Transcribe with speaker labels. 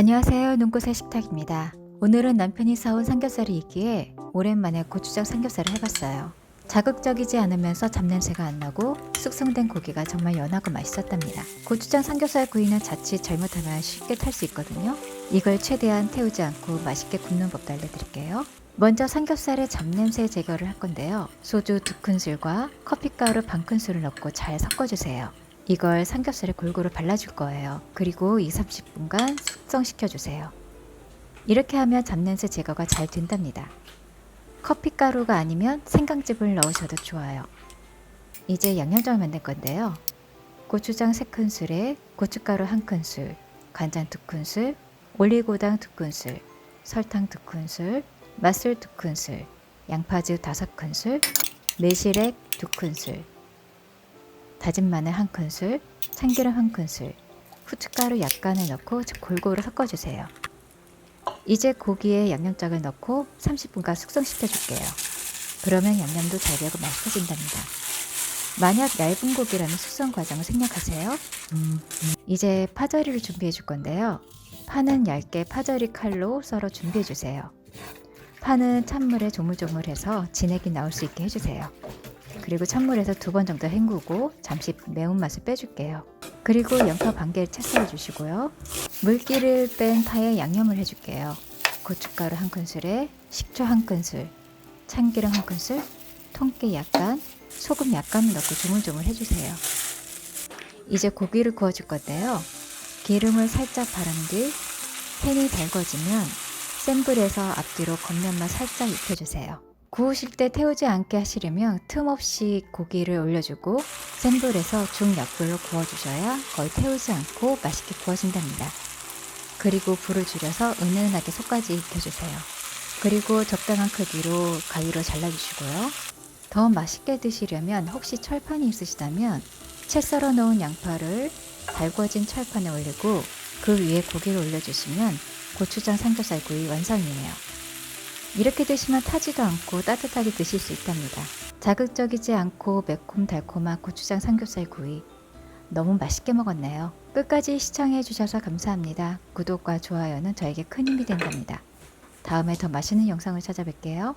Speaker 1: 안녕하세요. 눈꽃의 식탁입니다. 오늘은 남편이 사온 삼겹살이 있기에 오랜만에 고추장 삼겹살을 해봤어요. 자극적이지 않으면서 잡냄새가 안 나고 숙성된 고기가 정말 연하고 맛있었답니다. 고추장 삼겹살 구이는 자칫 잘못하면 쉽게 탈 수 있거든요. 이걸 최대한 태우지 않고 맛있게 굽는 법도 알려드릴게요. 먼저 삼겹살의 잡냄새 제거를 할 건데요. 소주 두 큰술과 커피가루 반 큰술을 넣고 잘 섞어주세요. 이걸 삼겹살에 골고루 발라줄 거예요. 그리고 2, 30분간 숙성시켜 주세요. 이렇게 하면 잡냄새 제거가 잘 된답니다. 커피가루가 아니면 생강즙을 넣으셔도 좋아요. 이제 양념장을 만들 건데요. 고추장 3큰술에 고춧가루 1큰술, 간장 2큰술, 올리고당 2큰술, 설탕 2큰술, 맛술 2큰술, 양파즙 5큰술, 매실액 2큰술, 다진 마늘 한 큰술, 참기름 한 큰술, 후춧가루 약간을 넣고 골고루 섞어주세요. 이제 고기에 양념장을 넣고 30분간 숙성시켜 줄게요. 그러면 양념도 잘 배고 맛있어진답니다. 만약 얇은 고기라면 숙성 과정을 생략하세요. 이제 파절이를 준비해 줄 건데요. 파는 얇게 파절이 칼로 썰어 준비해 주세요. 파는 찬물에 조물조물해서 진액이 나올 수 있게 해주세요. 그리고 찬물에서 두 번 정도 헹구고 잠시 매운맛을 빼줄게요. 그리고 양파 반 개를 채 썰어 주시고요. 물기를 뺀 파에 양념을 해줄게요. 고춧가루 한 큰술에 식초 한 큰술, 참기름 한 큰술, 통깨 약간, 소금 약간 넣고 조물조물 해주세요. 이제 고기를 구워줄 건데요. 기름을 살짝 바른 뒤 팬이 달궈지면 센 불에서 앞뒤로 겉면만 살짝 익혀주세요. 구우실 때 태우지 않게 하시려면 틈 없이 고기를 올려주고 센 불에서 중약불로 구워주셔야 거의 태우지 않고 맛있게 구워진답니다. 그리고 불을 줄여서 은은하게 속까지 익혀주세요. 그리고 적당한 크기로 가위로 잘라주시고요. 더 맛있게 드시려면 혹시 철판이 있으시다면 채 썰어 놓은 양파를 달궈진 철판에 올리고 그 위에 고기를 올려주시면 고추장 삼겹살 구이 완성이에요. 이렇게 드시면 타지도 않고 따뜻하게 드실 수 있답니다. 자극적이지 않고 매콤달콤한 고추장 삼겹살 구이. 너무 맛있게 먹었네요. 끝까지 시청해 주셔서 감사합니다. 구독과 좋아요는 저에게 큰 힘이 된답니다. 다음에 더 맛있는 영상을 찾아뵐게요.